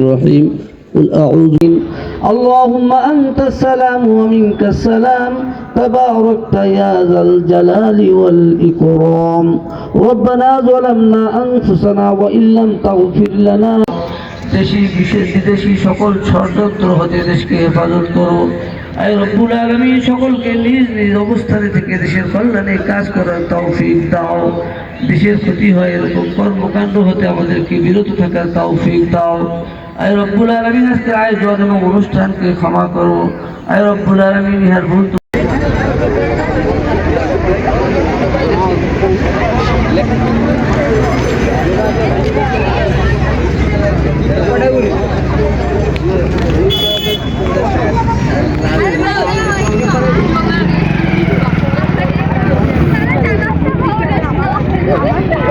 الرحيم قل أعوذ اللهم أنت السلام ومنك السلام تباركت يا ذا الجلال والإكرام ربنا ظلمنا أنفسنا وإن لم تغفر لنا দেশি, বিশেষ বিদেশি সকল ষড়যন্ত্র হতে দেশকে হেফাজত করো। রব্বুল আলমী সকলকে নিজ নিজ অবস্থানে থেকে দেশের কল্যাণে কাজ করার তৌফিক দাও। দেশের ক্ষতি হয় এরকম কর্মকাণ্ড হতে আমাদেরকে বিরত থাকার তৌফিক দাও। আয় রব্বুল আলমিন আজকে আয়োজন এবং অনুষ্ঠানকে ক্ষমা করো। আয় রব্বুল আলমিন ইহার ভুল Yeah.